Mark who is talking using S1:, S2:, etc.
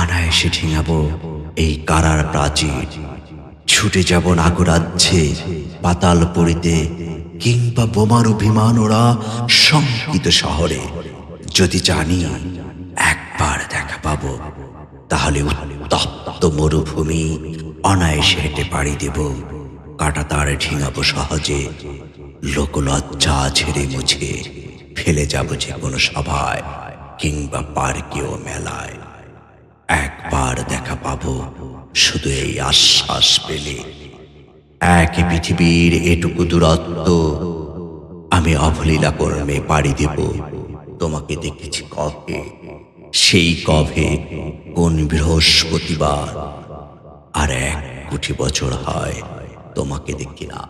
S1: অনায়াসে ঠিঙাবো এই কারার প্রাচীর। ছুটে যাব নাগরাজ্যে, পাতাল পড়িতে কিংবা বোমার অভিমান ওরা শঙ্কিত শহরে। যদি জানি একবার দেখা পাবো, তাহলে উত্তপ্ত মরুভূমি অনায়াসে হেঁটে পাড়ি দেব। কাটা তার ঠিঙাবো সহজে, লোকলজ্জা ছেড়ে মুছে, ফেলে যাব যে কোনো সভায়, কিংবা পার্কে ও মেলায় একবার দেখা পাবো শুধু এই আশ্বাস পেলে একই পৃথিবীর এটুকু দূরত্ব আমি অবলীলা কর্মে পাড়ি দেব। তোমাকে দেখেছি কবে সেই কবে কোন বৃহস্পতিবার। আর এক কোটি বছর হয় তোমাকে দেখি না।